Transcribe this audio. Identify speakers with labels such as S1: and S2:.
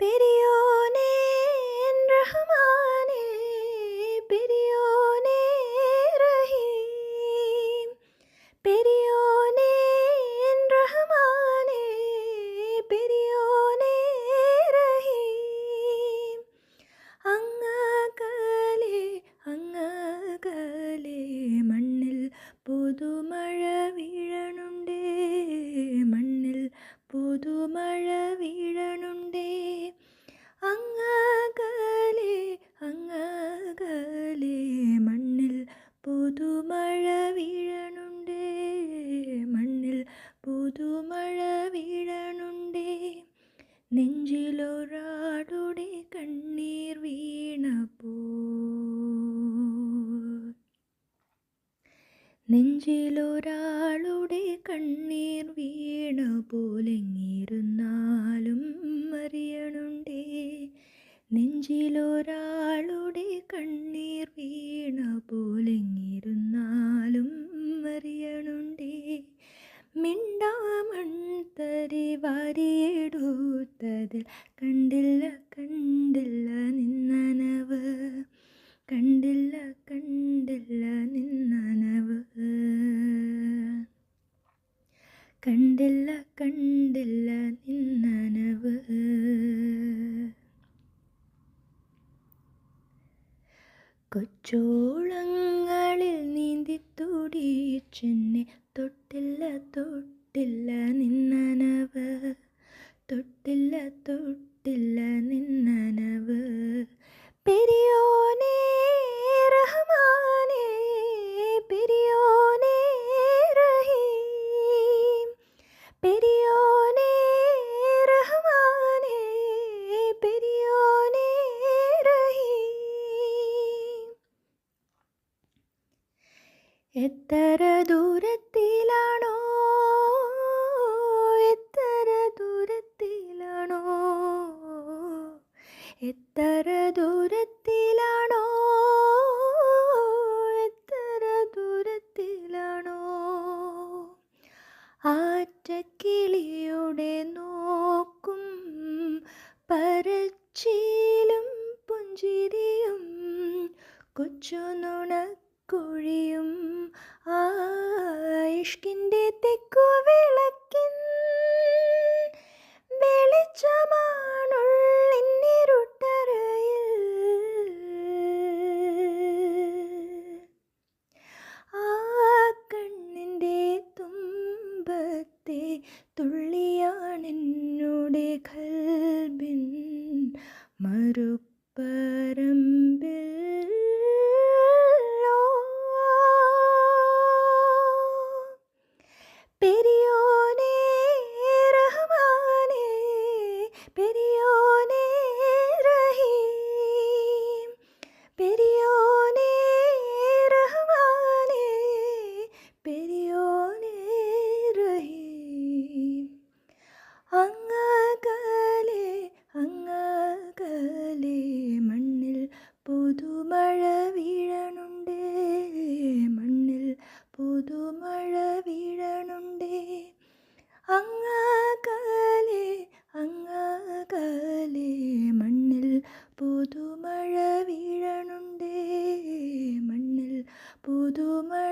S1: പെരിയോനേ റഹ്മാനേ പെരിയോനേ റഹീം പെരിയോനേ റഹ്മാനേ പെരിയോനേ റഹീം അങ്ങകലെ അങ്ങകലെ മണ്ണിൽ പുതുമ നെഞ്ചിലൊരാളുടെ കണ്ണീർ വീണ പോലെങ്ങിരുന്നാലും അറിയണുണ്ടേ നെഞ്ചിലൊരാളുടെ കണ്ണീർ വീണു പോലെങ്ങിരുന്നാലും അറിയണുണ്ടേ മിണ്ടാമൺതരി വാരിയെടുത്തതിൽ കണ്ടില്ല കണ്ടില്ല കണ്ടില്ല കണ്ടില്ല നിന്നനവ്. കൊച്ചോളങ്ങളിൽ നീന്തി തുടിച്ചെന്നെ തൊട്ടില്ല തൊട്ടില്ല നിന്നനവ്. തൊട്ടില്ല തൊട്ടില്ല നിന്നനവ്. പെരിയോനേ എത്ര ദൂരത്തിലാണോ? എത്ര ദൂരത്തിലാണോ? എത്ര ദൂരത്തിലാണോ? എത്ര ദൂരത്തിലാണോ? ആറ്റക്കിളിയുടെ നോക്കും പരച്ചിലും പുഞ്ചിരിയും കൊച്ചു തുള്ളിയാണെന്നോടെ കൽബിൻ മറുപ്പറമ്പിൽ പുതുമഴ